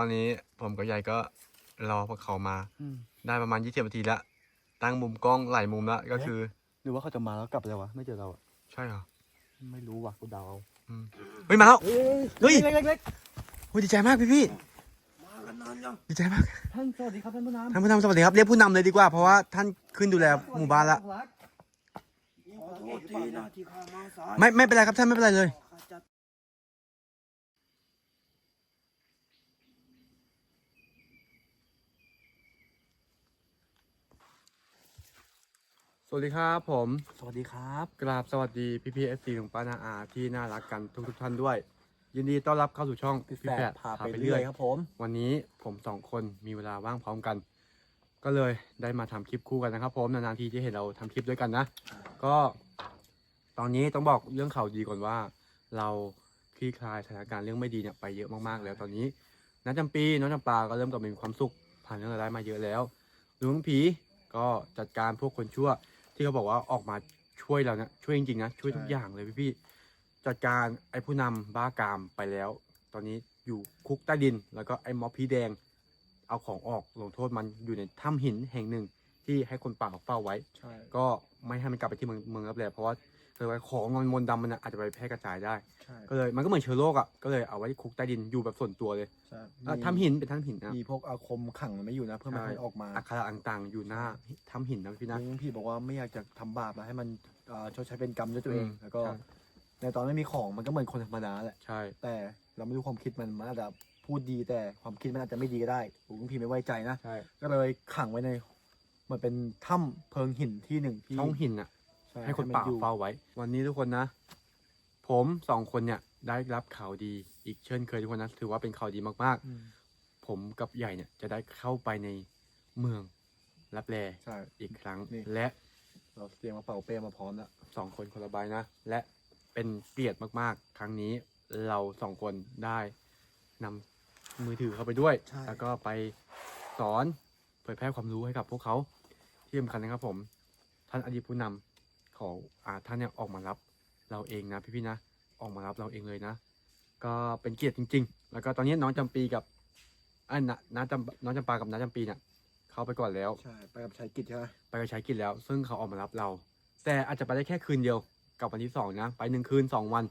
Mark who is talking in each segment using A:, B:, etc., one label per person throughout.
A: อนนี้ผมกับยายก็รอพวกเขามา
B: อืม
A: ได้ประมาณยี่สิบนาทีแล้วตั้งมุมกล้องหลายมุมแล้วก็คือ
B: หรือว่าเขาจะมาแล้วกลับเลยวะไม่เจอเราอะ
A: ใช่เหรอ
B: ไม่รู้ว่ะกูเดาเอา
A: อืมเฮ้ยมาแล้ว
B: เฮ้ย
A: เฮ้ย
B: เล็กเล็กเล็ก
A: โอ้ยดีใจมากพี่พี่
C: มากันนานยัง
A: ดีใจมาก
B: ท่านสวัสดีครับท่านผู้นำ
A: ท่านผู้นำสวัสดีครับเรียกผู้นำเลยดีกว่าเพราะว่าท่านขึ้นดูแลหมู่บ้านละ
C: ขอโทษทีนะที่ข้ามาสาย
A: ไม่ไม่เป็นไรครับท่านไม่เป็นไรเลย
C: ข้าจะ
A: สวัสดีครับผม
B: สวัสดีครับ
A: กราบสวัสดีพี่พีเอฟซีของป้านาอาที่น่ารักกันทุกทุกๆท่านด้วย ยินดีต้อนรับเข้าสู่ช่อง
B: พี่
A: พี่
B: แฝ
A: แฝ
B: ด
A: ด
B: พาไปเรื่อยครับผม
A: วันนี้ผมสองคนมีเวลาว่างพร้อมกัน ก็เลยได้มาทำคลิปคู่กันนะครับผมนานๆทีจะเห็นเราทำคลิปด้วยกันนะ ก็ตอนนี้ต้องบอกเรื่องข่าวดีก่อนว่า เราคลี่คลายสถานการณ์เรื่องไม่ดีเนี่ยไปเยอะมากๆแล้วตอนนี้น้าจำปีน้องจำปาก็เริ่มกลับมามีความสุขผ่านเรื่องรายได้มาเยอะแล้วลุงผีก็จัดการพวกคนชั่ว ที่เขาบอกว่าออกมาช่วยเราเนี่ยช่วยจริงๆนะช่วยทุกอย่างเลยพี่ๆจัดการไอ้ผู้นำบ้ากามไปแล้ว ตอนนี้อยู่คุกใต้ดิน แล้วก็ไอ้ม็อบพี่แดง เอาของออกลงโทษมันอยู่ในถ้ำหินแห่งหนึ่งที่ให้คนป่าเขาเฝ้าไว้
B: ใช่
A: ก็ไม่ให้มันกลับไปที่เมืองเมืองรับแลเพราะว่า เคยไว้ของงอนมนต์ดำมันน่ะอาจจะไปแพร่กระจายได้
B: ใช่
A: ก็เลยมันก็เหมือนเชื้อโรคอะก็เลยเอาไว้คุกใต้ดินอยู่แบบส่วนตัวเลย
B: ใช่
A: อะถ้ำหินเป็นถ้ำหินนะ
B: มีพวกอาคมขังมันไม่อยู่นะ เพื่อไม่ให้ออกมา
A: อักขระต่างๆอยู่หน้าถ้ำหินนะพี่นะ
B: ลุงพี่บอกว่าไม่อยากจะทำบาปแล้วให้มันเอ่อชดใช้เป็นกรรมด้วยตัวเอง
A: อืม
B: แล้วก็
A: ใช่
B: ในตอนไม่มีของมันก็เหมือนคนธรรมดาแหละ
A: ใช่
B: แต่เราไม่รู้ความคิดมันมันอาจจะพูดดีแต่ความคิดมันอาจจะไม่ดีก็ได้ลุงพี่ไม่ไว้ใจนะ
A: ใช่
B: ก็เลยขังไว้ใน มันเป็นถ้ำเพิงหินที่หนึ่งที่
A: ช่องหินอะ
B: ช่
A: ให้คน
B: มั
A: ป่า
B: อยู่
A: เฝ้าไว้ วันนี้ทุกคนนะ ผมสองคนเนี่ยได้รับข่าวดีอีกเช่นเคยทุกคนนะถือว่าเป็นข่าวดีมาก
B: อืม
A: ๆ ผมกับใหญ่เนี่ยจะได้เข้าไปในเมืองรับแล
B: ใช่
A: อีกครั้ง
B: นี่
A: และ
B: เราเตรียมกระเป๋าเป้มาพร้อมแล้ว
A: สองคนคนละใบนะ และเป็นเกียรติมากๆ ครั้งนี้เราสองคนได้นำมือถือเข้าไปด้วย
B: ใช่
A: แล้วก็ไปสอนเผยแพร่ความรู้ให้กับพวกเขาที่สำคัญนะครับผม ท่านอดีตผู้นำ ของอาท่านเนี่ยออกมารับเราเองนะพี่ๆนะออกมารับเราเองเลยนะ ก็เป็นเกียรติจริง ๆ แล้วก็ตอนนี้น้องจำปีกับอันนะน้าจำน้องจำปากับน้าจำปีเนี่ยเข้าไปก่อนแล้ว
B: ใช่ไปกับชายกิจใช่ไหม
A: ไปกับชายกิจแล้ว ซึ่งเขาออกมารับเรา แต่อาจจะไปได้แค่คืนเดียวกับวันที่สองนะ ไปหนึ่งคืนสองวัน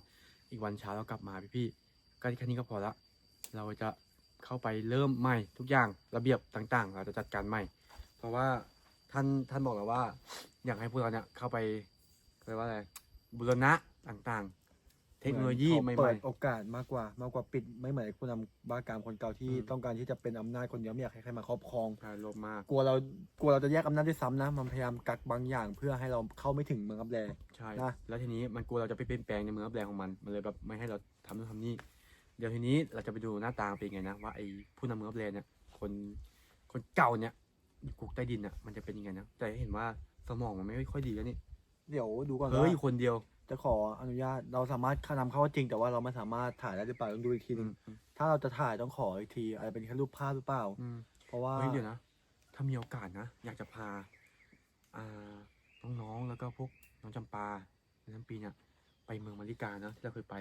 A: อีกวันเช้าเรากลับมาพี่ๆก็แค่นี้ก็พอละ เราจะเข้าไปเริ่มใหม่ทุกอย่างระเบียบต่างๆ เราจะจัดการใหม่ เพราะว่าท่านท่านบอกแล้วว่า อยากให้พวกเราเนี่ยเข้าไปเรียกว่าอะไรบูรณะต่างๆ เทคโนโลยีให
B: เขา
A: ม่
B: เปิดโอกาสมากกว่ามากกว่าปิดไม่เหมือนผู้นำบ้ากามคนเก่าที่
A: อืม
B: ต้องการที่จะเป็นอำนาจคนเดียวไม่อยากให้ใครมาครอบครอง
A: ๆพาโลภมาก
B: กลัวเรากลัวเราจะแยกอำนาจด้วยซ้ำนะ มันพยายามกักบางอย่างเพื่อให้เราเข้าไม่ถึงเมืองรับแล
A: ใช่
B: นะ
A: แล้วทีนี้มันกลัวเราจะไปเปลี่ยนแปลงในเมืองรับแรงของมัน มันเลยแบบไม่ให้เราทำนู่นทำนี่ เดี๋ยวทีนี้เราจะไปดูหน้าตาเป็นยังไงนะว่าไอ้ผู้นำเมืองรับแรงเนี่ย คนคนเก่าเนี่ยอยู่คุกใต้ดินอะมันจะเป็นยังไงนะ แต่เห็นว่าสมองมันไม่ค่อยดีแล้วนี่
B: เดี๋ยวดูก่อน
A: เฮ้ย
B: ว่า
A: คนเดียว
B: จะขออนุญาตเราสามารถนำเข้าว่าจริง แต่ว่าเราไม่สามารถถ่ายได้หรือเปล่าต้องดูอีกทีห
A: อื
B: นึง
A: มอืม
B: ถ้าเราจะถ่ายต้องขออีกทีอาจจะเป็นแค่รูปภาพหรือเปล่า
A: อืม
B: เพราะว่า
A: เฮ้ยเดี๋ยวนะ ถ้ามีโอกาสนะ อยากจะพา อ่า น้องๆ แล้วก็พวกน้องจำปาน้ำปีเนี่ย ไปเมืองมาริกานะที่เราเคยไป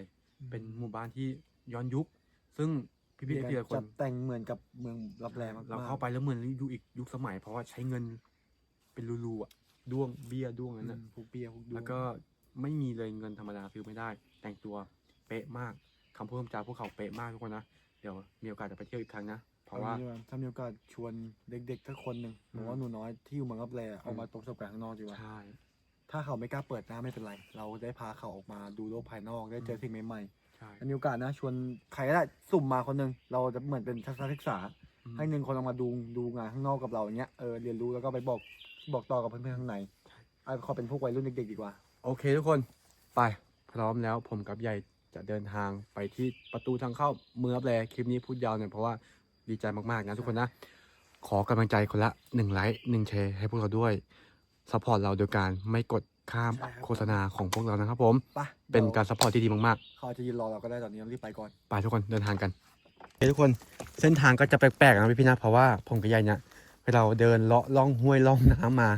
A: เป็นหมู่บ้านที่ย้อนยุค ซึ่งพี่
B: มี
A: พี่
B: การ
A: เดียคน
B: จัดแต่งเหมือนกับเมืองรับแลมากๆ
A: เราเข้าไปแล้วเหมือนอยู่อีกยุคสมัย เพราะว่าใช้เงินเป็นรูๆอะ ด้วงเบี้ยด้วง
B: อื
A: นั้น
B: ม
A: นะ
B: พวกเบียร์พวกดู
A: แล้วก็ไม่มีเลยเงินธรรมดาซื้อไม่ได้ แต่งตัวเป๊ะมากคำพูดคำจาพวกเขาเป๊ะมากทุกคนนะเดี๋ยวมีโอกาสจะไปเที่ยวอีกครั้งนะเพราะว่า
B: องี้ดีกถ้ามีโอกาสชวนเด็กๆสักคนหนึ่ง
A: อืม
B: บอกว่าหนูน้อยที่อยู่เมืองรับแลเอา
A: อืม
B: มาตกประสบการณ์ข้างนอกดีกว่า
A: ใช่
B: ถ้าเขาไม่กล้าเปิดหน้าไม่เป็นไร เราได้พาเขาออกมาดูโลกภายนอกได้เจอ
A: อืม
B: สิ่งใหม่
A: ใช่
B: ๆถ้ามีโอกาสนะชวนใครก็ได้สุ่มมาคนหนึ่งเราจะเหมือนเป็นทัศนศึกษา
A: อืม
B: ให้หนึ่งคนออกมาดูดูงานข้างนอกกับเราอย่างเงี้ยเออเรียนรู้แล้วก็ไปบอก บอกต่อกับเพื่อนๆข้างในเอาขอเป็นพวกวัยรุ่นเด็กๆดีกว่า
A: โอเคทุกคนไปพร้อมแล้วผมกับใหญ่จะเดินทางไปที่ประตูทางเข้าเมืองรับแลคลิปนี้พูดยาวหน่อยเพราะว่าดีใจมากๆนะทุกคนนะ ขอกำลังใจคนละหนึ่งไลค์หนึ่งแชร์ให้พวกเราด้วยซัพพอร์ตเราโดยการไม่กดข้าม
B: ใช่ครับ
A: โฆษณาของพวกเรานะครับผม
B: ไป
A: เป็นการซัพพอร์ตที่ดีมากๆ
B: เขาอาจจะยืนรอเราก็ได้ตอนนี้เรารีบไปก่อน
A: ไปทุกคนเดินทางกันเฮ้ยทุกคนเส้นทางก็จะแปลกๆนะพี่พี่ๆนะเพราะว่าผมกับยายเนี่ย เราเดินเลาะล่องห้วยล่องน้ำมา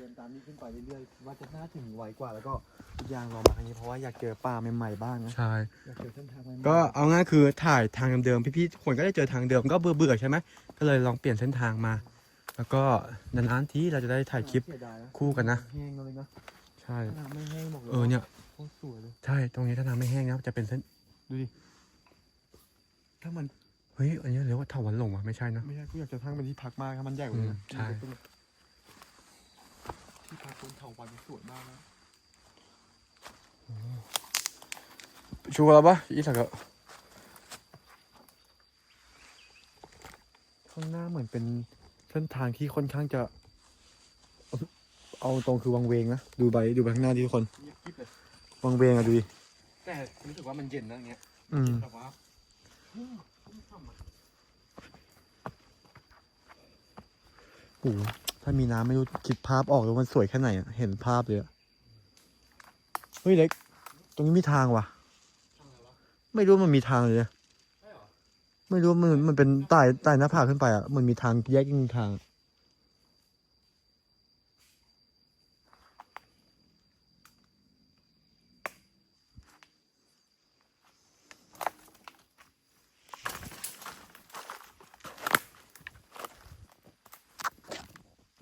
B: เดินตามนี้ขึ้นไปเรื่อยๆว่าจะน่าถึงไวกว่าแล้วก็อีกอย่างเรามาครั้งนี้เพราะว่าอยากเจอป่าใหม่ๆบ้างนะ
A: ใช่
B: อยากเจอเส้นทางใหม่ๆ
A: ก็เอาง่ายคือถ่ายทางเดิมๆพี่ๆทุกคนก็ได้เจอทางเดิมก็เบื่อเบื่อๆใช่ไหมก็เลยลองเปลี่ยนเส้นทางมา แล้วก็นานๆที่เราจะได้ถ่ายคลิป
B: เสียดายนะ
A: คู่กันนะ
B: แห้งเลยนะ
A: ใช่
B: น้ำไม่แห้งบอกเลย
A: เออเนี่ย
B: โคตรสวยเลย
A: ใช่ตรงนี้ถ้าน้ำไม่แห้งนะจะเป็นเส้น
B: ดูดิถ้ามัน
A: เฮ้ยอันนี้เรียกว่าเถาวันหลงวะไม่ใช่นะ
B: ไม่ใช่กูอยากจะทั้งเป็นที่พักมากครับมันใหญ่กว่านี้นะ
A: อืมใช่
B: ที่พักบนเขาวันสวยมากนะ
A: ชูแล้วปะอีสักอะ
B: ข้างหน้าเหมือนเป็นเส้นทางที่ค่อนข้างจะ เอาตรงคือวังเวงนะดูไปดูไปข้างหน้าดิทุกคน
A: ยิบเลย
B: วังเวงอะดูดิ
A: แต่รู้สึกว่ามันเย็นนะอย่างเงี้ย
B: อืม
A: แบบว่า
B: โอ้ถ้ามีน้ำไม่รู้คิดภาพออกแล้วมันสวยแค่ไหนเห็นภาพเลยอะเฮ้ยเล็ก ตรงนี้มีทางว่ะ ไม่รู้มันมีทางเลย ไม่รู้มันมันเป็นใต้ใต้หน้าผาขึ้นไปอะ มันมีทางแยกยิ่งทาง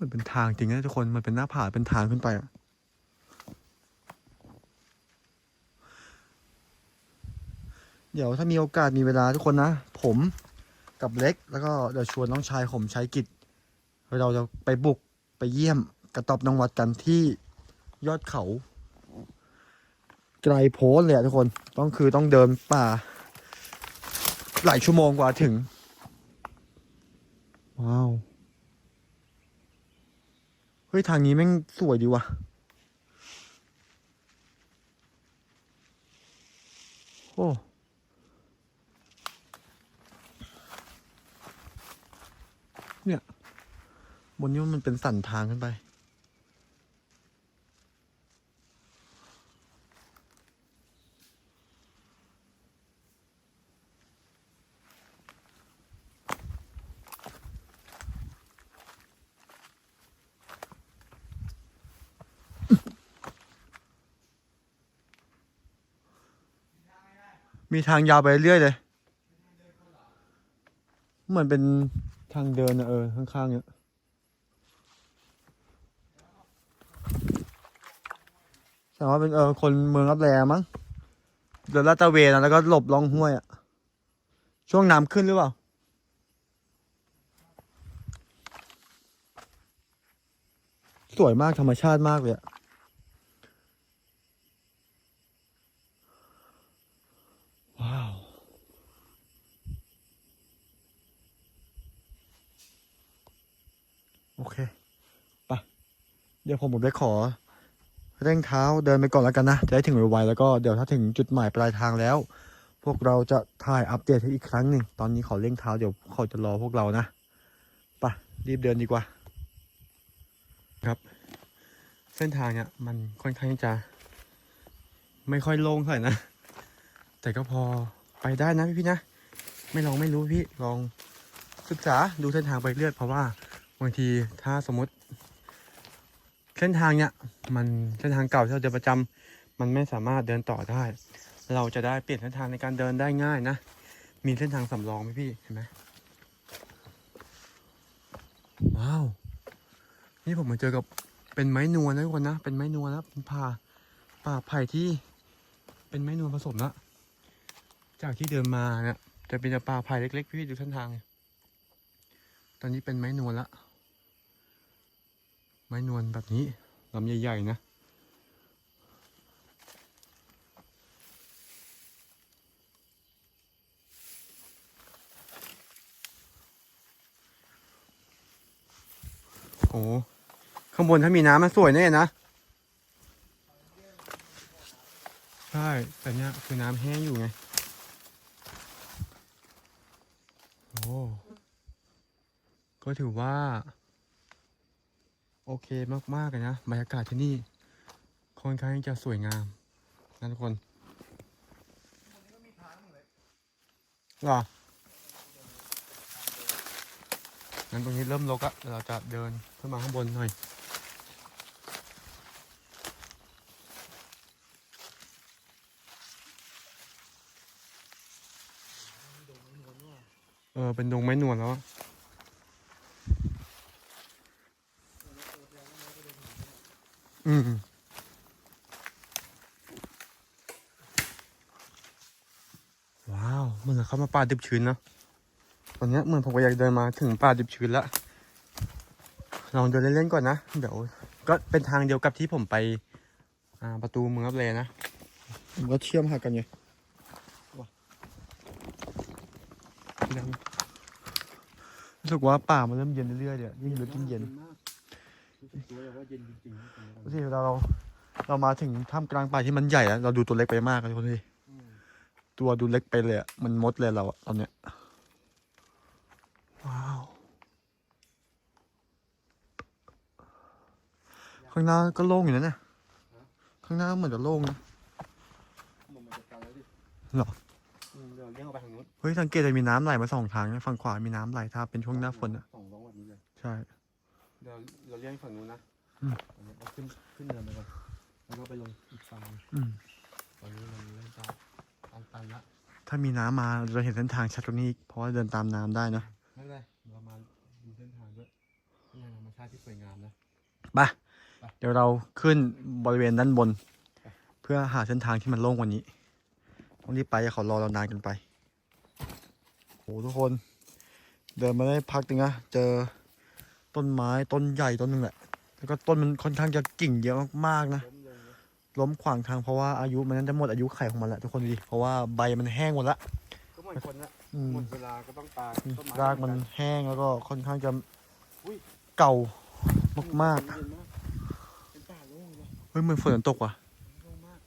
B: มันเป็นทางจริงนะทุกคน มันเป็นหน้าผา เป็นทางขึ้นไปอะเดี๋ยวถ้ามีโอกาสมีเวลาทุกคนนะ ผมกับเล็ก แล้วก็เดี๋ยวชวนน้องชายผมใช้กิจ เราจะไปบุกไปเยี่ยมกระตอบน้องวัดกันที่ยอดเขา ไกลโพ้นเลยอะทุกคน ต้องคือต้องเดินป่า หลายชั่วโมงกว่าถึง ว้าว เฮ้ย ทางนี้แม่งสวยดีว่ะโอ้เนี่ย บนนี้มันเป็นสันทางขึ้นไป มีทางยาวไปเรื่อยเลย เหมือนเป็นทางเดินอะเออ ข้างๆเนี่ยแต่ว่าเป็นเออคนเมืองรับแลมั้งเดินลาดตระเวนอะแล้วก็หลบล่องห้วยอะช่วงน้ำขึ้นหรือเปล่าสวยมากธรรมชาติมากเลยอะว้าว โอเคไปะ เดี๋ยวผมผมได้ขอ เร่งเท้าเดินไปก่อนแล้วกันนะ จะได้ถึงไวๆแล้วก็เดี๋ยวถ้าถึงจุดหมายปลายทางแล้ว พวกเราจะถ่ายอัปเดตให้อีกครั้งหนึ่งตอนนี้ขอเร่งเท้าเดี๋ยวเขาจะรอพวกเรานะปะรีบเดินดีกว่า ครับ
A: เส้นทางเนี่ยมันค่อนข้างจะ ไม่ค่อยโล่งเท่าไหร่นะ แต่ก็พอไปได้นะพี่ๆนะ ไม่ลองไม่รู้พี่ลองศึกษาดูเส้นทางไปเรื่อยเพราะว่าบางทีถ้าสมมติ ส้นทางเนี่ยมันเส้นทางเก่าที่เราเดินประจำมันไม่สามารถเดินต่อได้ เราจะได้เปลี่ยนเส้นทางในการเดินได้ง่ายนะ มีเส้นทางสำรองไหมพี่เห็นไหมว้าว นี่ผมมาเจอกับเป็นไม้นวลนะทุกคนนะ เป็นไม้นวลนะเป็นป่าป่าไผ่ที่เป็นไม้นวลผสมละจากที่เดินมาเนี่ยจะเป็นป่าไผ่เล็กๆ พี่ดูเส้นทาง ตอนนี้เป็นไม้นวลละ ม้นวลแบบนี้ลำใหญ่ๆนะโอ้ข้างบนถ้ามีน้ำมันสวยแน่นะ ใช่ แต่เนี้ยคือน้ำแห้งอยู่ไง โอ้ ก็ถือว่า โอเคมากๆเลยนะบรรยากาศที่นี่ค่อนข้างจะสวยงามนะทุกคนหรองั้นตรงนี้เริ่มลกอะเราจะเดินขึ้นมาข้างบนหน่อยเออเป็นดงไม้หนวลแล้ว อืมว้าวเหมือนเขามาป่าดิบชื้นเนอะตอนเนี้ยเหมือนผมก็อยากเดินมาถึงป่าดิบชื้นละลองเดินเล่นๆก่อนนะเดี๋ยวก็เป็นทางเดียวกับที่ผมไปอ่าประตูเมืองรับเลยนะ
B: มันก็เชื่อมหากันไง
A: ยัง
B: รู้สึกว่าป่ามันเริ่มเย็นเรื่อยๆเดี๋ยวยิ่งลึกยิ่งเย็น
A: มาก รู้สึกตัวเลยว่าเย็นจริงๆ
B: ดูสิเราเรามาถึงท่ามกลางป่าที่มันใหญ่แล้วเราดูตัวเล็กไปมากเลยทุกคนดิ
A: อืม
B: ตัวดูเล็กไปเลยอะมันมดเลยเราอะตอนเนี้ยว้าวข้างหน้าก็โล่งอยู่นะเนี่ยข้างหน้าเหมือนจะโล่งนะ
A: มันมาจัดการแล้วดิ
B: เหรอ
A: อืมเดี๋ยวเลี้ยงออกไปทางนู้น
B: เฮ้ยสังเกตจะมีน้ำไหลมาสองทางนะฝั่งขวามีน้ำไหลถ้าเป็นช่วงหน้าฝนอะ
A: สองร้องแบบนี้เลย
B: ใช่
A: เดี๋ยวเราเลี้ยงฝั่งนู้นนะ
B: อืม
A: อันนี้เอาขึ้นขึ้นเนินไปก่อนแล้วก็ไปลงอีกฝั่งหนึ่ง
B: อืม
A: ตอนนี้มันเริ่มจะตันๆละ
B: ถ้ามีน้ำมาเราจะเห็นเส้นทางชัดกว่านี้อีกเพราะว่าเดินตามน้ำได้นะ
A: ไม่เป็นไรเรามาดูเส้นทางด้วยเป็นธรรมชาติที่สวยงามนะ
B: ไป เดี๋ยวเราขึ้นบริเวณด้านบน เพื่อหาเส้นทางที่มันโล่งกว่านี้ ต้องรีบไปอย่าเขารอเรานานเกันไปโหทุกคน เดินมาได้พักหนึงนะเจอ ต้นไม้ต้นใหญ่ต้นหนึ่งแหละ แล้วก็ต้นมันค่อนข้างจะกิ่งเยอะมากๆนะ
A: ล้มลงนะ
B: ล้มขวางทางเพราะว่าอายุมันน่าจะหมดอายุไขของมันแล้วทุกคนดูดิเพราะว่าใบมันแห้งหมดละ
A: ก็เหมือนคนนะ
B: อืม
A: หมดเวลาก็ต้องตายต้ไรา
B: กมันแห้งแล้วก็ค่อนข้างจะ
A: อุ้ย
B: เก่ามาก
A: เย็นมากเป็นป่าโล่งเลย
B: ๆเฮ้ยเหมือนฝนจะตกว่ะ
A: โล่งมาก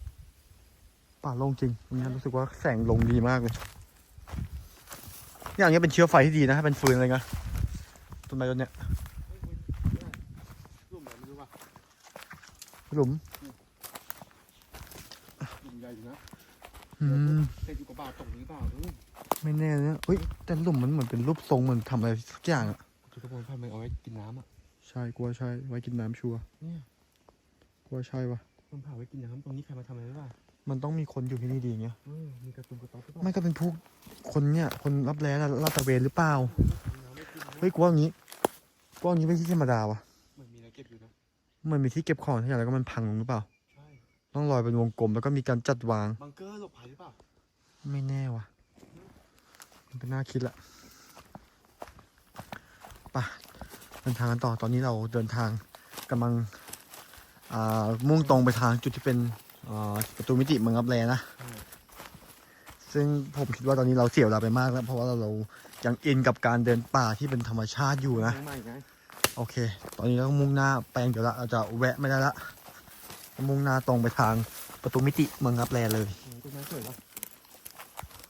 B: ป่าโล่งจริงวันนี้รู้สึกว่าแสงลงดีมากเลย อย่างเงี้ยเป็นเชื้อไฟที่ดีนะถ้าเป็นฟืนอะไรเงี้ยต้นไม้ต้นเนี้ย
A: เฮ้ยเฮ้ยเนี่ยรูปไหนไม่รู้ว่ะ
B: หลุม
A: รูปใหญ่อยู่นะ
B: อืม
A: เด็กอยู่กับบ่าตกหรือเปล่าเออ
B: ไม่แน่นะเฮ้ยแต่หลุมมันเหมือนเป็นรูปทรงเหมือนทำอะไรสักอย่างอะ
A: จุดกระโปรงผ้ามันเอาไว้กินน้ำอะ
B: ใช่กลัวใช่ไว้กินน้ำชัวร์
A: เนี่ย
B: กลัวใช่ปะ
A: มันผ่าไว้กินน้ำตรงนี้ใครมาทำอะไรหรือเปล่า
B: มันต้องมีคนอยู่ที่นี่ดีอย่างเงี้ย
A: เออมีกระตุ้นกระต๊อบหรือเปล่า
B: ไม่ก็เป็นพวกคนเนี่ยคนรับแร้ลาดตระเวนหรือเปล่า
A: กินน้ำไม่กินนะ
B: เฮ้ยกลัวอย่างงี้กลัวอย่างงี้ไม่ใช่ธรรมดาวะ
A: นะ
B: มันมีที่เก็บของทุกอย่างแล้วก็มันพังลงหรือเปล่า
A: ใช่
B: ต้องลอยเป็นวงกลมแล้วก็มีการจัดวาง
A: บังเกอร์หลบภัยหรือเปล่า
B: ไม่แน่วะมันเป็นน่าคิดละไปะเดินทางกันต่อตอนนี้เราเดินทางกำลังอ่ามุ่งตรงไปทางจุดที่เป็นอ่าประตูมิติเมืองรับแลนะ ซึ่งผมคิดว่าตอนนี้เราเสียเวลาไปมากแล้ว เพราะว่าเรายังอินกับการเดินป่าที่เป็นธรรมชาติอยู่นะ
A: ใหม่ไง
B: โอเค ตอนนี้เราต้องมุ่งหน้าไปอย่างเดี๋ยวละเราจะแวะไม่ได้ละ มุ่งหน้าตรงไปทางประตูมิติเมืองรับแลเลย
A: โอ้ต้นไม้สวยว่ะ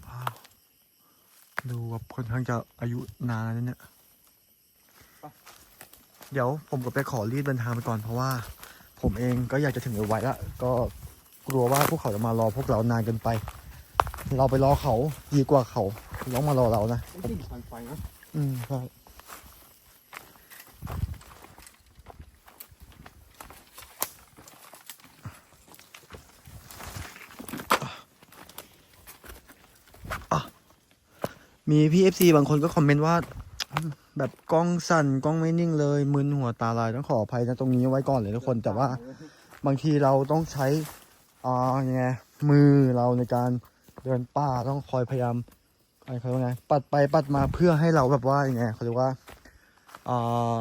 B: ว้าวดูแบบค่อนข้างจะอายุนานแล้วเนี่ย เดี๋ยวผมกับไปขอรีบเดินทางไปก่อนเพราะว่า ผมเองก็อยากจะถึงไวๆละก็กลัวว่าพวกเขาจะมารอพวกเรานานเกินไป เราไปรอเขาดีกว่าเขาต้องมารอเรานะ
A: ไม่กลิ่นควันไฟนะ
B: อืมใช่ มีพี่เอฟซีบางคนก็คอมเมนต์ว่า แบบกล้องสั่นกล้องไม่นิ่งเลยมึนหัวตาลายต้องขออภัยนะตรงนี้ไว้ก่อนเลยทุกคน แต่ว่าบางทีเราต้องใช้อ่ายังไงมือเราในการเดินป่าต้องคอยพยายามอะไรเขาเรียกว่าไงปัดไปปัดมาเพื่อให้เราแบบว่ายังไงเขาเรียกว่าอ่า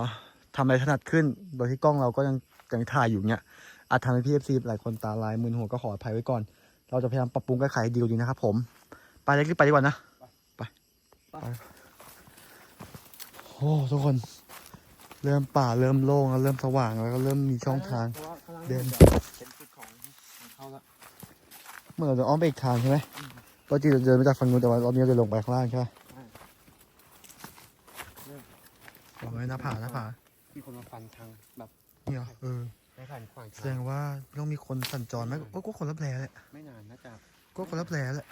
B: ทำอะไรถนัดขึ้น โดยที่กล้องเราก็ยังยังถ่ายอยู่เนี้ยอาจทำให้พี่เอฟซีหลายคนตาลายมึนหัวก็ขออภัยไว้ก่อน เราจะพยายามปรับปรุงแก้ไขดีกว่านี้นะครับผม ไปเลยรีบไปดีกว่านะ โอ้ทุกคน เริ่มป่าเริ่มโล่งแล้วเริ่มสว่างแล้วก็เริ่มมีช่องทาง
A: เพระว่ข้ล่
B: เดิน
A: เป็นจุดของของเขาละ
B: เมื่อเราจะอ้อมไปอีกทางใช่ไหมปกติเราเดินมาจากฝั่งนู้นแต่ว่ารอบนี้เราจะลงไปข้างล่างใช่ไหมบอกไว้หน้าผาหน้าผา
A: มีคนมาฟันทางแบบ
B: เนี่ยเหรอเออ
A: ได้ผ่านขวาง
B: แส
A: ทา
B: ด
A: ง
B: งว่าต้องมีคนสัญจรไหมก็ก็คนรับแร่แหละ
A: ไม่นานนะจา ก็
B: คนละแร้แหละ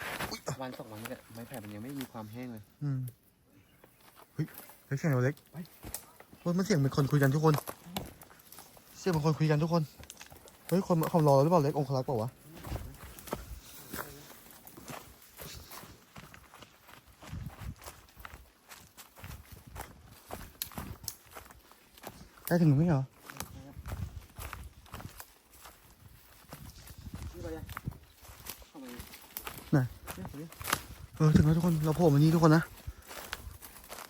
A: วันสองวันนี้แหละไม้แผ่นมันยังไม่มีความแห้งเลย
B: อืมเฮ้ยเล็กเสีงเราเล็กเฮ้มันเสียงเป็นคนคุยกันทุกคน เสียงเป็นคนคุยกันทุกคน เฮ้ยคนเขารอหรือเปล่าเล็กองคลักเปล่าวะ ได้ถึงห
A: ไม่เหรอ
B: เออถึงแล้วทุกคนเราโผล่มานี่ทุกคนนะ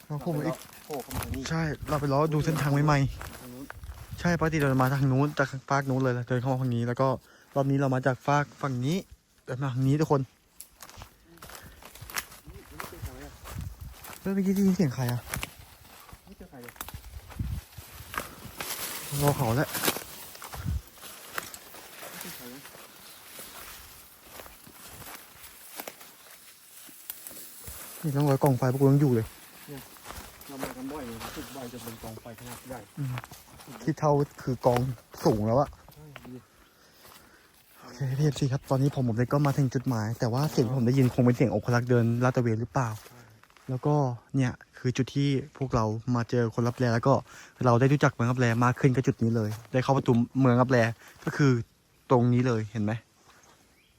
B: เราโผล่มาอีก
A: โผล่เข้ามานี่
B: ใช่เราไปล้อดูเส้นทางใหม่
A: ทางนู้น
B: ๆใช่ปกติเราจะมาทางนู้นจากฟากนู้นเลยแล้วเดินเข้ามาฝั่งนี้ แล้วก็รอบนี้เรามาจากฟากฝั่งนี้เดินมาทางนี้ทุกคน
A: นี่นี่เป็นใครอะ
B: เฮ้ยเมื่อกี้ได้ยินเสียงใครอะ
A: นี่เป็นใครอะ
B: รอเขาแล้ว
A: นี่เป็นใครอะ
B: นี่ต้องรอยกล่องไฟพวกกูยังอยู่เลย
A: เรามากันบ่อยเลยรู้สึกบ่อยจะเป็นกองไฟขนาดใหญ่
B: ที่เท่าคือกองสูงแล้วอะ
A: ใช่ดี
B: โอเคพี่เอฟซีครับ ตอนนี้ผมผมเล็กก็มาถึงจุดหมาย แต่ว่าเสียงที่ผมได้ยินคงเป็นเสียงอกลักษ์เดินลาดตระเวนหรือเปล่า แล้วก็เนี่ยคือจุดที่พวกเรามาเจอคนรับแลแล้วก็เราได้รู้จักเมืองรับแลมากขึ้นก็จุดนี้เลย ได้เข้าประตูเมืองรับแลก็คือตรงนี้เลยเห็นไหม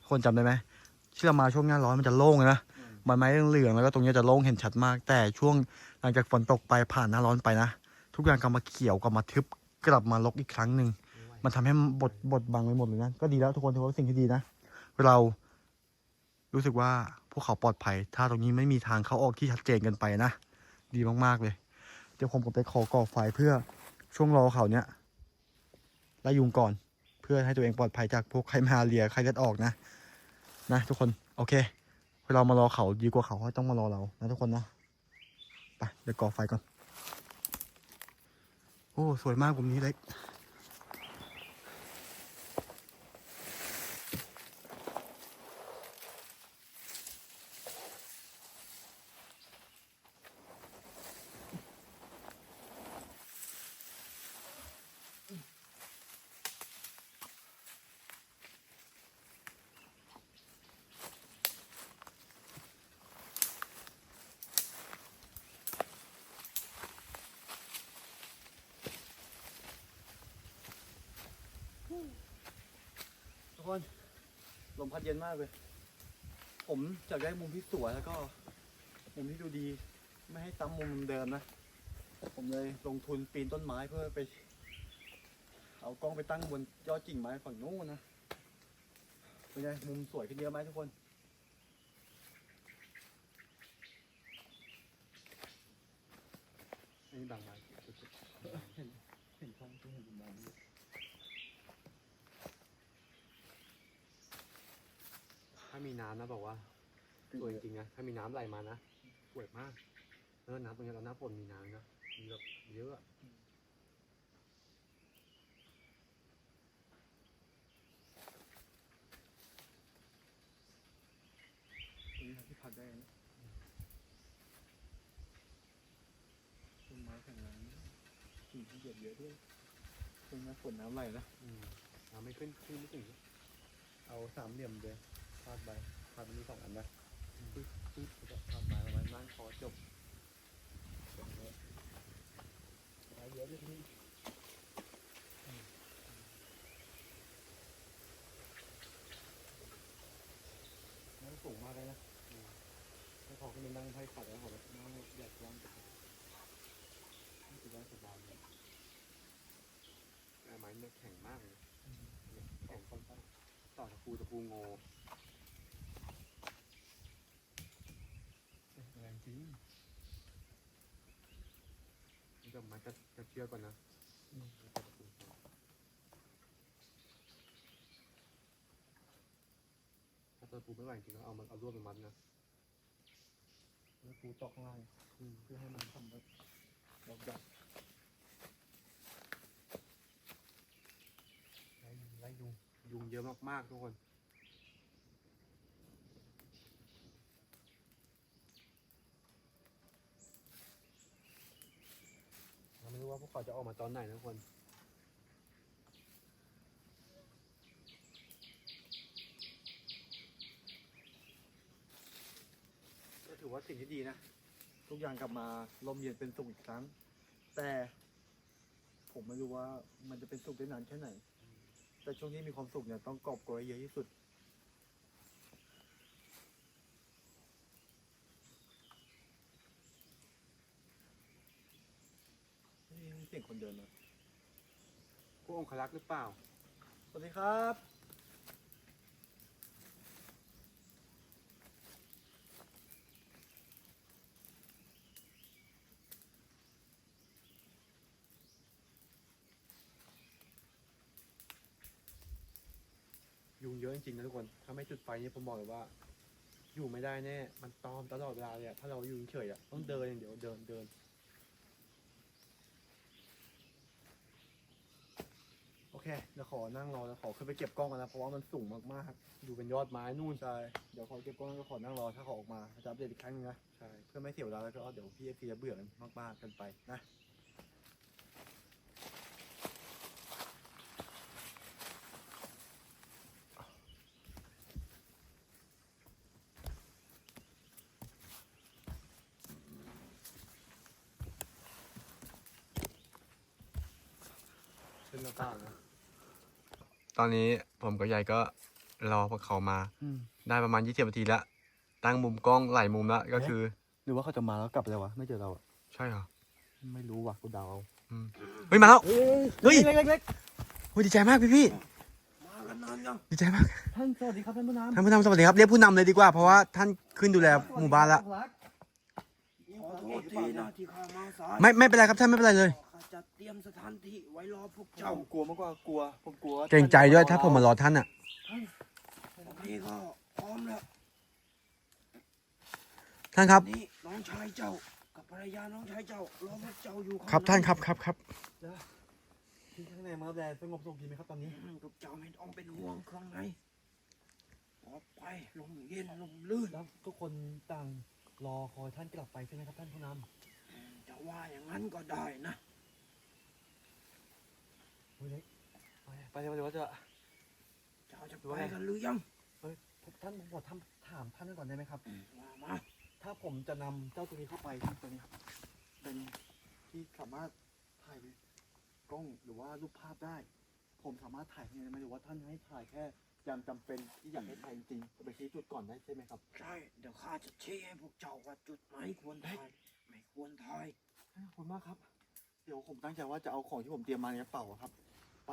B: คนจำได้ไหมที่เรามาช่วงหน้าร้อนมันจะโล่งเลยนะ
A: อืม
B: ใบไม้เหลืองๆแล้วก็ตรงนี้จะโล่งเห็นชัดมาก แต่ช่วงหลังจากฝนตกไปผ่านหน้าร้อนไปนะ ทุกอย่างกลับมาเขียวกลับมาทึบกลับมารกอีกครั้งหนึ่งมันทำให้บดบดบังไปหมดเลยนะก็ดีแล้วทุกคนถือว่าสิ่งที่ดีนะ เรารู้สึกว่าพวกเขาปลอดภัย ถ้าตรงนี้ไม่มีทางเข้าออกที่ชัดเจนกันไปนะ ดีมากๆเลย เดี๋ยวผมก็ไปขอก่อไฟเพื่อช่วงรอเขาเนี้ยไล่ยุงก่อน เพื่อให้ตัวเองปลอดภัยจากพวกไข้มาเรียไข้เลือดออกนะ นะทุกคน โอเค เรามารอเขาดีกว่าเขาเขาต้องมารอเรานะทุกคนนะไปเดี๋ยวก่อไฟก่อน โอ้ สวยมากมุมนี้เล็ก ทุกคนลม พัดเย็นมากเลย ผมอยากได้มุมที่สวยแล้วก็ มุมที่ดูดี ไม่ให้ซ้ำมุมเดิมนะ ผมเลยลงทุนปีนต้นไม้เพื่อไป เอากล้องไปตั้งบนยอดกิ่งไม้ฝั่งนู้นนะเป็นไงมุมสวยขึ้นเยอะไหมทุกคน
A: นี้บางไม้เห็นเห็นช่องที่เห็นบางนี้ถ้ามีน้ำนะบอกว่าสวยจริง นะถ้ามีน้ำไหลมานะสวยมากแล้วน้ำตรงนี้เราหน้าฝนมีน้ำนะมีแบบเยอะอะ
C: ตรงนี้ที่พักได้นะต้นไม้แข็งแรงกิ่งที่เหยียบเยอะด้วยตรงนี้ฝนน้ำไหลนะ
A: อืมน้ำไม่ขึ้นขึ้นไม่ถึง
B: เอาสามเหลี่ยมเลยพาดใบพาดมีสองอันนะ
A: ปึ๊บปึ๊บแล้วก็ทำมาไว้บ้านคอจบ
C: เยอะด้วยที่
A: นั่งสูงมากเลยนะถ้าพอขึ้นไปนั่งไพ่ขัดแล้วผมนั่งแดดร้อนจัดนี่คือว่าสบายเลยแต่ไม้เนี่ยแข็งมากเลยแข็งค่อนข้างต่อตะปูตะปูงแรง จริงนี่ก็ไม้จะจะเชื่อกก่อนนะแล้วก็ตะปูก่อนถ้าตะปูไม่ไหวจริงก็เอามันเอาลวดมามัดนะ
C: แล้วปูตอกข้างล่าง
A: อืม
C: เพื่อให้มันทำแบบดอกใหญ่
A: ไล่ไล่ยุงยุงเยอะมากๆทุกคน เรู้ว่าพวกเขาจะออกมาตอนไหนนะทุกคนก็ถือว่าสิ่งที่ดีนะ
C: ทุกอย่างกลับมาลมเย็นเป็นสุขอีกครั้ง แต่ผมไม่รู้ว่ามันจะเป็นสุขได้นานแค่ไหน แต่ช่วงที่มีความสุขเนี่ยต้องกอบโกยเยอะที่สุด นี่เสียง คนเดินนะ
A: ผู้องครักษ์หรือเปล่า
B: สวัสดีครับ
A: ยุงเยอะจริงๆนะทุกคน ถ้าไม่จุดไฟนี่ผมบอกเลยว่า อยู่ไม่ได้แน่ มันตอมตลอดเวลาเลยอะถ้าเราอยู่เฉยๆอะต้องเดินอย่างเดียวเดินเดิน
B: โอ เคเดี๋ยวขอนั่งรอแล้วขอขึ้นไปเก็บกล้องกันนะเพราะว่ามันสูงมาก
A: อยู่เป็นยอดไม้นู่น
B: ๆใช่เดี๋ยวขอเก็บกล้องแล้วก็ขอนั่งรอถ้าเขาออกมาจะอัปเดตอีกครั้งนึงนะ
A: ใช่
B: เพื่อไม่เสียเวลาแล้วก็เดี๋ยวพี่เอฟซีจะเบื่อกันมากๆกันไปนะ
A: ขึ้นหน้าต่างนะ ตอนนี้ผมกับยายก็รอพวกเขามาได้ประมาณยี่สิบนาทีแล้ว ตั้งมุมกล้องหลายมุมแล้วก็คือ
B: หรือว่าเขาจะมาแล้วกลับไปเลยวะไม่เจอเราอะ
A: ใช่เหรอ
B: ไม่รู้ว่ะกูเดาเอา
A: อืมเฮ้ยมาแล้ว เฮ้ย
B: เล็กๆเล็ก
A: โอ้ยดีใจมากพี่พี่
B: ๆมากันนานยัง
A: ๆดีใจมาก
B: ท่านสวัสดีครับท่านผู้นำ
A: ท่านผู้นำสวัสดีครับเรียกผู้นำเลยดีกว่าเพราะว่าท่านขึ้นดูแลหมู่บ้านละ
D: ขอโทษทีนะที่ข้ามาสาย
A: ไม่ไม่เป็นไรครับท่านไม่เป็นไรเลย
D: ข้า จะเตรียมสถานที่ไว้รอพวก
B: เจ้า
D: เจ้า
B: กลัวมากกว่ากลัว ผมกลัว
A: เกรงใจด้วยถ้าผมมารอท่านอะ
D: วันนี้ก็พร้อมแล้ว
A: ท่านครับ
D: นี่น้องชายเจ้า กับภรรยาน้องชายเจ้ารอพวกเจ้าอยู่ข้ง
A: ครับ
D: ใน
A: ท่านครับครับครับ
B: ที่ข้างในมาแดนสงบสุขดีไหมครับตอนนี้
D: อืมพวกเจ้าไม่ต้องเป็นห่วงข้างในปลอดภัยลมเย็นลมลื่น
B: แล้วทุกคนต่างรอคอยท่านกลับไปใช่ไหมครับท่านผู้น
D: อืมจะว่าอย่างนั้นก็ได้นะำ
B: เฮ้ยเล็กไปไปเดี๋ยวเดี๋ยวจะ
D: เจ้าจะไปกันหรือยัง
B: ท่านผมขอทำถามท่านก่อนได้ไหมครับ
D: อืมว่ามา
B: ถ้าผมจะนำเจ้าตัวนี้เข้าไปที่ตัวนี้ครับเป็นที่สามารถถ่ายกล้องหรือว่ารูปภาพได้ ผมสามารถถ่ายยังไงไหมหรือว่าท่านให้ถ่ายแค่ยามจำเป็นที่อยากให้ถ่ายจริงๆจะไปชี้จุดก่อนได้ใช่ไหมครับ
D: ใช่ เดี๋ยวข้าจะชี้ให้พวกเจ้าว่าจุดไหนควรถ่ายไม่ควรถ่าย
B: ขอบคุณมากครับ เดี๋ยวผมตั้งใจว่าจะเอาของที่ผมเตรียมมาในกระเป๋าอะครับ ไป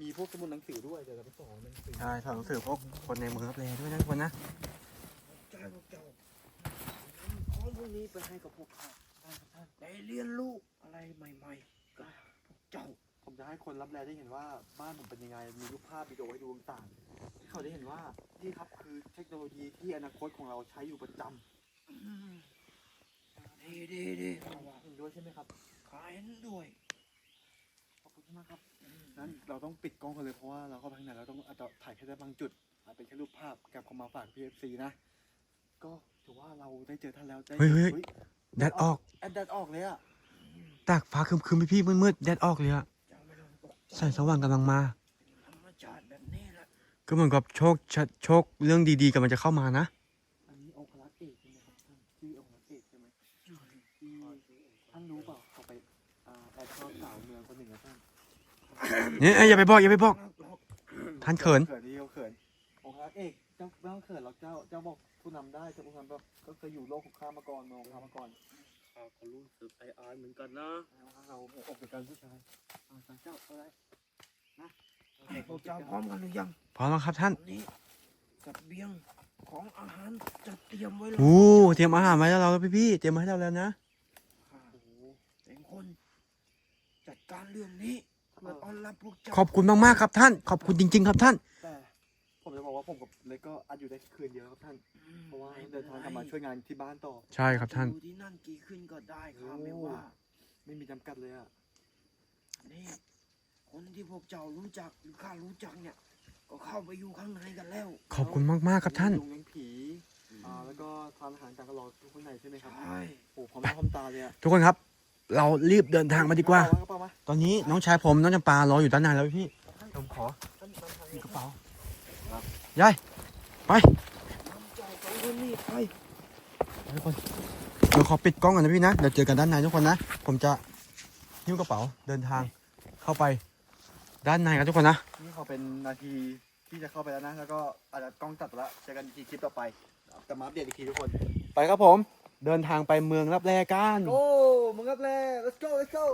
B: มีพวกสมุดหนังสือด้วยเดี๋ยวเราไปสอนหนังสือ
A: ใช่ถอดหนังสือพวกคนในเมืองรับแลด้วยนะทุกคนนะ
D: ใจพวกเจ้าของพวกนี้ไปให้กับพวกข้าได้เรียนรู้อะไรใหม่ๆกับพวกเจ้า
B: ผมจะให้คนรับแลได้เห็นว่าบ้านผมเป็นยังไงมีรูปภาพวิดีโอให้ดูต่างๆให้เขาได้เห็นว่านี่ครับคือเทคโนโลยีที่อนาคตของเราใช้อยู่ประจำ
D: อืมดีดีดีเพราะว่า
B: เห็นด้วยใช่ไหมครับ
D: ข้าเห็นด้วย
B: ขอบคุณมากครับนั้นเราต้องปิดกล้องกันเลยเพราะว่าเราเข้าไปข้างในเราต้องอาจจะถ่ายแค่ได้บางจุดอาจเป็นแค่รูปภาพแกับเขามาฝาก PFC นะ ก็ถือว่าเราได้เจอท่านแล้วได้
A: เฮ้ยเฮ้ย
B: ฮ้
A: แดดออก
B: แอดแดดออกเลยอะ
A: ตากฟ้าครึมๆพี่ๆมืดๆแดดออกเลยอะ
D: เจ้าไม่ต้องตกใจ
A: แสงสว่างกำลังมา
D: เป็นธรรมชาติแบบนี้แหละ
A: ก็เหมือนกับโชคชะโชคเรื่องดีๆกำลังจะเข้ามานะ
B: อันนี้องครักษ์เอกใช่ไหมครับท่านชื่อองครักษ์เอกใช่ไหมที่ท่านรู้เปล่าเขาไปอ่าแอบชอบสาวเมืองคนหนึ่งนะท่าน
A: เนี่ยเอ้ยอย่าไปบอกอย่าไปบอก ท่านเขิน
B: เขินที่เขาเขินองครักษ์เอกเจ้าไม่ต้องเขินหรอกเจ้าเจ้าบอกผู้นำได้เจ้าผู้นำแบบก็เคยอยู่โลกของข้ามาก่อนมองข้ามาก่อน
D: ข้าก็รู้สึกไออายเหมือนกันนะ
B: เราหัวอกเดียวกันผู้ชายเอาใจเจ้าอะไรนะ
D: พวกเจ้าพร้อมกันหรือยัง
A: พร้อมแล้วครับท่าน
D: วันนี้กับเบียงของอาหารจะเตรียมไว้แล้ว
A: โอ้เตรียมอาหารไว้แล้วเราแล้วพี่ๆเตรียมมาให้เราแล้วนะ
D: ข้าเป็นคนจัดการเรื่องนี้ เพื่อต้อนรับพวกเจ้า
A: ขอบคุณมากๆครับท่าน ขอบคุณจริง ๆ ครับท่าน
B: แต่ผมจะบอกว่าผมกับเล็กก็อาจอยู่ได้คืนเดียวครับท่าน
D: อืม
B: เพราะว่าเดินทางกลับมาช่วยงานที่บ้านต่อ
A: ใช่ครับท่าน
D: อยู่ที่นั่นกี่คืนก็ได้ข้าไม่ว่า
B: ไม่มีจำกัดเลยอะ
D: นี่ คนที่พวกเจ้ารู้จักหรือข้ารู้จักเนี่ย ก็เข้าไปอยู่ข้างในกันแล้ว
A: ขอบคุณมากๆครับท่าน
B: ลุงเลี้ยงผีอ่าแล้วก็ทานอาหารจากกระรอกทุกคนไหนใช่ไหมครับ
D: ใช่
B: โอ้พร้อมหน้าพร้อมตาเลยอะ
A: ทุกคนครับ เรารีบเดินทางมาดีกว่า
B: เอระเป๋ามา
A: ตอนนี้น้องชายผมน้องจำปารออยู่ด้านในแล้วพี่
B: ผมขอท่านท่านทาง
A: มี
B: นี้
A: กระเป๋า
B: ครับ
A: ยายไป
D: นำเจ้าสองคนนี้ไป
A: ทุกคนเดี๋ยวขอปิดกล้องก่อนนะพี่นะเดี๋ยวเจอกันด้านในทุกคนนะผมจะหิ้วกระเป๋าเดินทางเข้าไปด้านในกันทุกคนนะ
B: นี่เขาเป็นนาทีที่จะเข้าไปแล้วนะแล้วก็อาจจะกล้องตัดไปแล้วเจอกันอีกทีคลิปต่อไปจะมาอัปเดตอีกทีทุกคน
A: ไปครับผม เดินทางไปเมืองรับแลกัน
B: โอ้มึงรับแล let's go let's go